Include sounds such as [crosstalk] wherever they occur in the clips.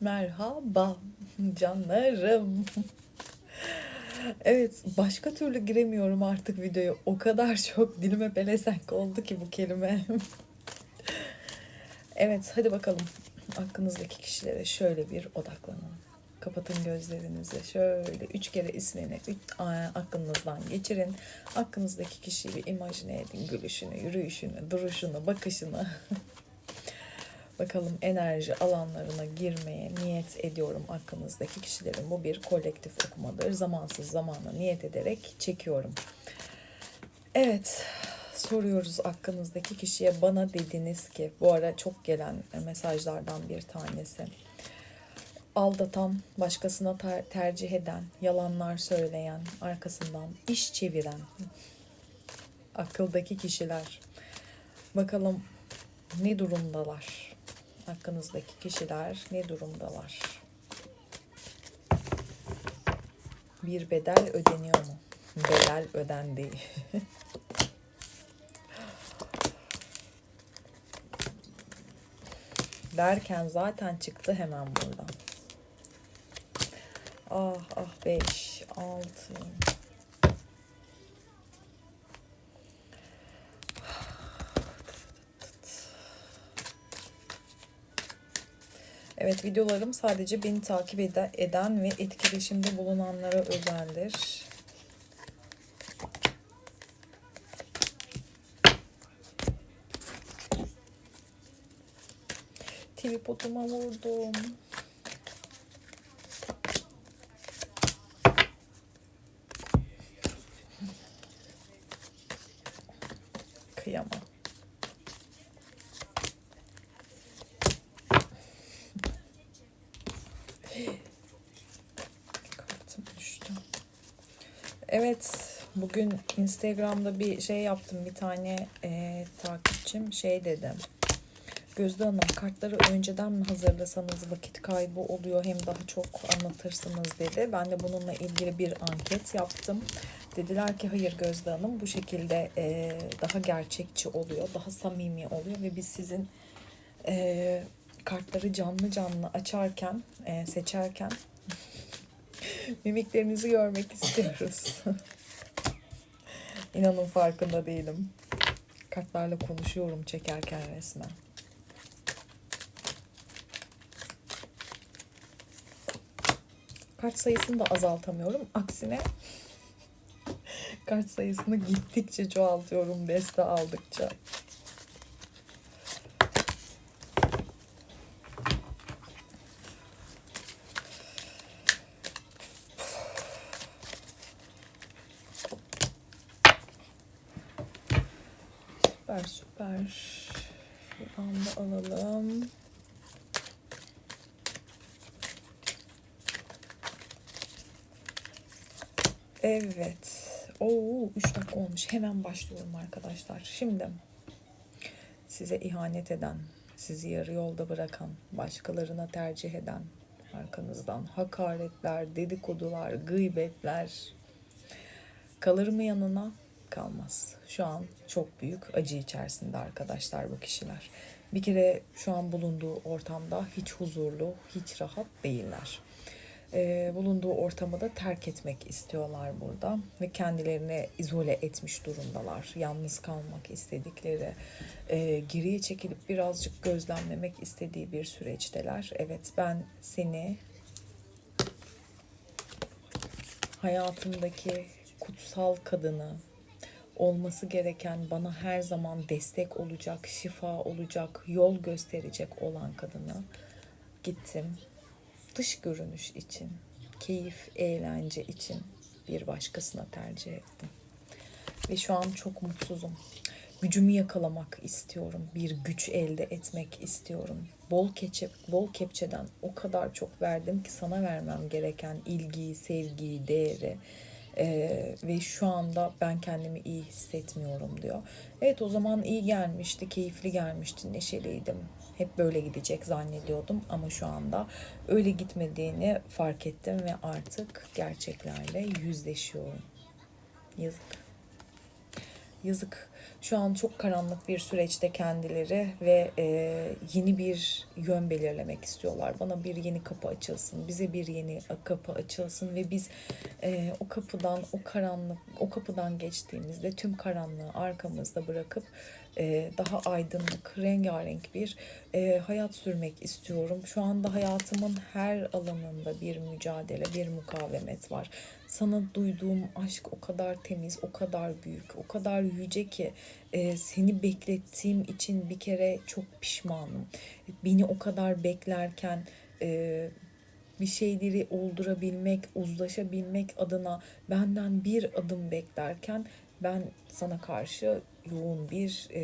Merhaba canlarım. Evet başka türlü giremiyorum artık videoya. O kadar çok dilime pelesenk oldu ki bu kelime. Evet hadi bakalım. Aklınızdaki kişilere şöyle bir odaklanın. Kapatın gözlerinizi. Şöyle üç kere ismini aklınızdan geçirin. Aklınızdaki kişiyi bir imajine edin. Gülüşünü, yürüyüşünü, duruşunu, bakışını. [laughs] Bakalım enerji alanlarına girmeye niyet ediyorum aklınızdaki kişilerin. Bu bir kolektif okumadır. Zamansız zamana niyet ederek çekiyorum. Evet, soruyoruz aklınızdaki kişiye bana dediniz ki, bu ara çok gelen mesajlardan bir tanesi. Aldatan, başkasına ter- tercih eden, yalanlar söyleyen, arkasından iş çeviren akıldaki kişiler. Bakalım ne durumdalar? Hakkınızdaki kişiler ne durumdalar? Bir bedel ödeniyor mu? Bedel ödendi. [laughs] Derken zaten çıktı hemen buradan. Ah ah 5, 6, Evet videolarım sadece beni takip ede- eden ve etkileşimde bulunanlara özeldir. TV potuma vurdum. Evet, bugün Instagram'da bir şey yaptım. Bir tane eee, takipçim şey dedi. Gözde Hanım kartları önceden mi hazırlasanız vakit kaybı oluyor hem daha çok anlatırsınız dedi. Ben de bununla ilgili bir anket yaptım. Dediler ki hayır Gözde Hanım bu şekilde eee, daha gerçekçi oluyor, daha samimi oluyor ve biz sizin eee, kartları canlı canlı açarken, eee, seçerken mimiklerinizi görmek istiyoruz. [laughs] İnanın farkında değilim. Kartlarla konuşuyorum çekerken resmen. Kart sayısını da azaltamıyorum. Aksine [laughs] kart sayısını gittikçe çoğaltıyorum deste aldıkça. Süper süper. Şuradan da alalım. Evet. Oo 3 dakika olmuş. Hemen başlıyorum arkadaşlar. Şimdi size ihanet eden, sizi yarı yolda bırakan, başkalarına tercih eden, arkanızdan hakaretler, dedikodular, gıybetler kalır mı yanına? Kalmaz. Şu an çok büyük acı içerisinde arkadaşlar bu kişiler. Bir kere şu an bulunduğu ortamda hiç huzurlu, hiç rahat değiller e, bulunduğu ortamı da terk etmek istiyorlar burada ve kendilerini izole etmiş durumdalar. Yalnız kalmak istedikleri, e, geriye çekilip birazcık gözlemlemek istediği bir süreçteler. Evet ben seni hayatımdaki kutsal kadını, olması gereken bana her zaman destek olacak, şifa olacak, yol gösterecek olan kadını gittim dış görünüş için, keyif, eğlence için bir başkasına tercih ettim. Ve şu an çok mutsuzum. Gücümü yakalamak istiyorum. Bir güç elde etmek istiyorum. Bol keçe, bol kepçeden o kadar çok verdim ki sana vermem gereken ilgiyi, sevgiyi, değeri. Ee, ve şu anda ben kendimi iyi hissetmiyorum diyor. Evet o zaman iyi gelmişti, keyifli gelmişti, neşeliydim. Hep böyle gidecek zannediyordum ama şu anda öyle gitmediğini fark ettim ve artık gerçeklerle yüzleşiyorum. Yazık. Yazık. Şu an çok karanlık bir süreçte kendileri ve e, yeni bir yön belirlemek istiyorlar. Bana bir yeni kapı açılsın, bize bir yeni kapı açılsın ve biz e, o kapıdan, o karanlık, o kapıdan geçtiğimizde tüm karanlığı arkamızda bırakıp e, daha aydınlık, rengarenk bir e, hayat sürmek istiyorum. Şu anda hayatımın her alanında bir mücadele, bir mukavemet var. Sana duyduğum aşk o kadar temiz, o kadar büyük, o kadar yüce ki e, seni beklettiğim için bir kere çok pişmanım. Beni o kadar beklerken e, bir şeyleri oldurabilmek, uzlaşabilmek adına benden bir adım beklerken ben sana karşı yoğun bir e,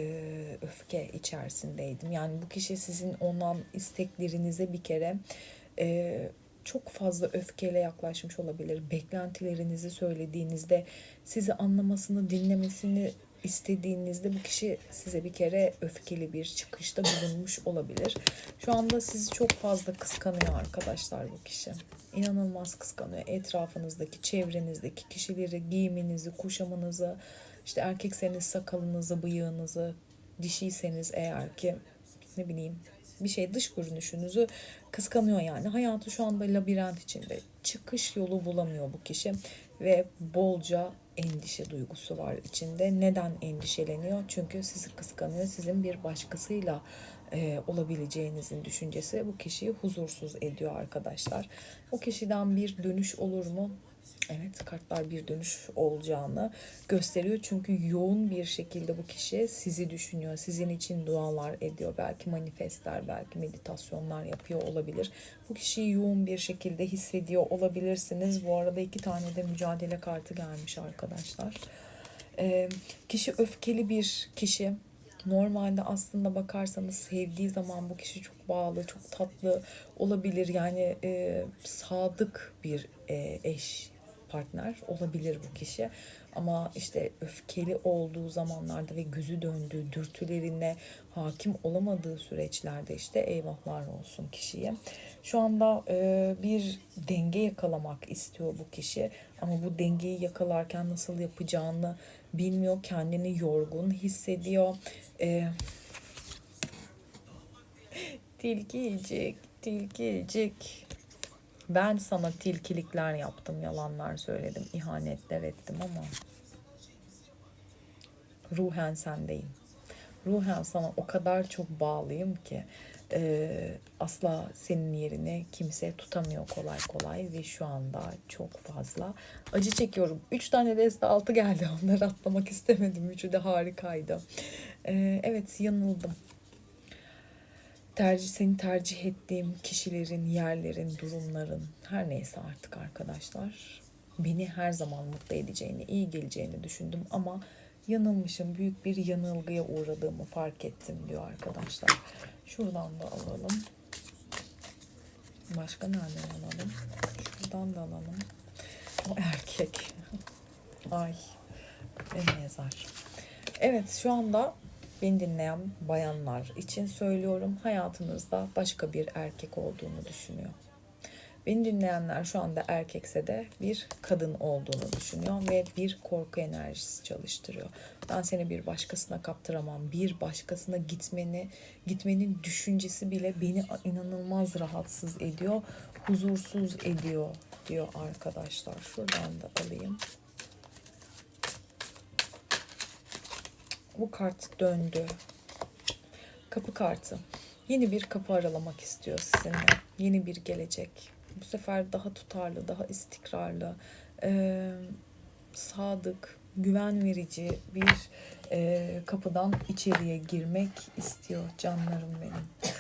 öfke içerisindeydim. Yani bu kişi sizin ondan isteklerinize bir kere e, çok fazla öfkeyle yaklaşmış olabilir. Beklentilerinizi söylediğinizde sizi anlamasını, dinlemesini istediğinizde bu kişi size bir kere öfkeli bir çıkışta bulunmuş olabilir. Şu anda sizi çok fazla kıskanıyor arkadaşlar bu kişi. İnanılmaz kıskanıyor. Etrafınızdaki, çevrenizdeki kişileri, giyiminizi, kuşamınızı, işte erkekseniz sakalınızı, bıyığınızı, dişiyseniz eğer ki ne bileyim bir şey dış görünüşünüzü kıskanıyor yani. Hayatı şu anda labirent içinde. Çıkış yolu bulamıyor bu kişi ve bolca endişe duygusu var içinde. Neden endişeleniyor? Çünkü sizi kıskanıyor. Sizin bir başkasıyla e, olabileceğinizin düşüncesi bu kişiyi huzursuz ediyor arkadaşlar. O kişiden bir dönüş olur mu? Evet kartlar bir dönüş olacağını gösteriyor. Çünkü yoğun bir şekilde bu kişi sizi düşünüyor. Sizin için dualar ediyor. Belki manifestler, belki meditasyonlar yapıyor olabilir. Bu kişiyi yoğun bir şekilde hissediyor olabilirsiniz. Bu arada iki tane de mücadele kartı gelmiş arkadaşlar. Ee, kişi öfkeli bir kişi. Normalde aslında bakarsanız sevdiği zaman bu kişi çok bağlı, çok tatlı olabilir. Yani e, sadık bir e, eş partner olabilir bu kişi. Ama işte öfkeli olduğu zamanlarda ve gözü döndüğü, dürtülerine hakim olamadığı süreçlerde işte eyvahlar olsun kişiye. Şu anda e, bir denge yakalamak istiyor bu kişi. Ama bu dengeyi yakalarken nasıl yapacağını bilmiyor. Kendini yorgun hissediyor. E, [laughs] tilki yiyecek. Ben sana tilkilikler yaptım, yalanlar söyledim, ihanetler ettim ama ruhen sendeyim. Ruhen sana o kadar çok bağlıyım ki e, asla senin yerini kimse tutamıyor kolay kolay ve şu anda çok fazla acı çekiyorum. Üç tane deste altı geldi [laughs] onları atlamak istemedim. Üçü de harikaydı. E, evet yanıldım tercih seni tercih ettiğim kişilerin, yerlerin, durumların her neyse artık arkadaşlar beni her zaman mutlu edeceğini, iyi geleceğini düşündüm ama yanılmışım. Büyük bir yanılgıya uğradığımı fark ettim diyor arkadaşlar. Şuradan da alalım. Başka nereden alalım? Şuradan da alalım. O erkek. [laughs] Ay. Beni yazar. Evet şu anda beni dinleyen bayanlar için söylüyorum. Hayatınızda başka bir erkek olduğunu düşünüyor. Beni dinleyenler şu anda erkekse de bir kadın olduğunu düşünüyor ve bir korku enerjisi çalıştırıyor. Ben seni bir başkasına kaptıramam. Bir başkasına gitmeni, gitmenin düşüncesi bile beni inanılmaz rahatsız ediyor, huzursuz ediyor diyor arkadaşlar. Şuradan da alayım. Bu kart döndü. Kapı kartı. Yeni bir kapı aralamak istiyor sizinle. Yeni bir gelecek. Bu sefer daha tutarlı, daha istikrarlı, e, sadık, güven verici bir e, kapıdan içeriye girmek istiyor canlarım benim.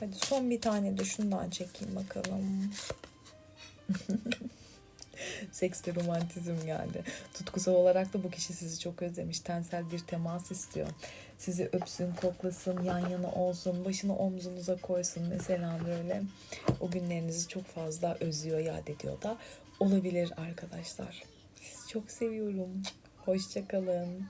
Hadi son bir tane de şundan çekeyim bakalım. [laughs] [laughs] Seks ve romantizm geldi. Tutkusal olarak da bu kişi sizi çok özlemiş. Tensel bir temas istiyor. Sizi öpsün, koklasın, yan yana olsun, başını omzunuza koysun. Mesela böyle o günlerinizi çok fazla özlüyor, yad ediyor da olabilir arkadaşlar. Sizi çok seviyorum. Hoşçakalın.